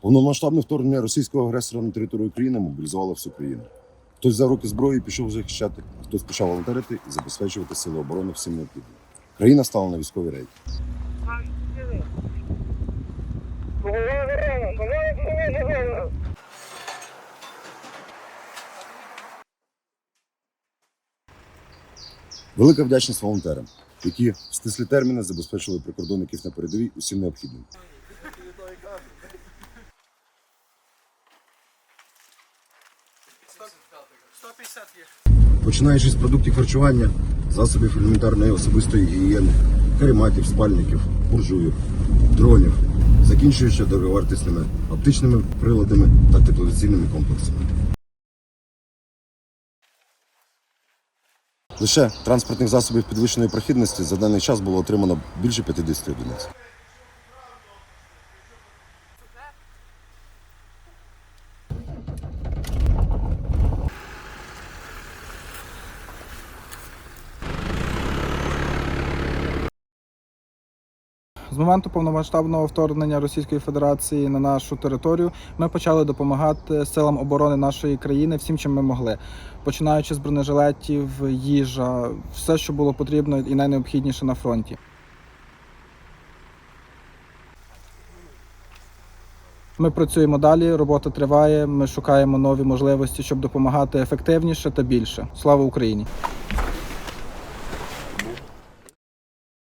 Повномасштабне вторгнення російського агресора на територію України мобілізувало всю країну. Хтось взяв руки зброї пішов захищати, а хтось почав волонтерити і забезпечувати сили оборони всім необхідним. Країна стала на військовий рейд. Велика вдячність волонтерам, які в стислі терміни забезпечили прикордонників на передовій усім необхідним. Починаючи з продуктів харчування, засобів елементарної особистої гігієни, карематів, спальників, буржуїв, дронів, закінчуючи дороговартісними оптичними приладами та тепловізійними комплексами. Лише транспортних засобів підвищеної прохідності за даний час було отримано більше 50 одиниць. З моменту повномасштабного вторгнення Російської Федерації на нашу територію ми почали допомагати силам оборони нашої країни всім, чим ми могли, починаючи з бронежилетів, їжа, все, що було потрібно і найнеобхідніше на фронті. Ми працюємо далі, робота триває. Ми шукаємо нові можливості, щоб допомагати ефективніше та більше. Слава Україні!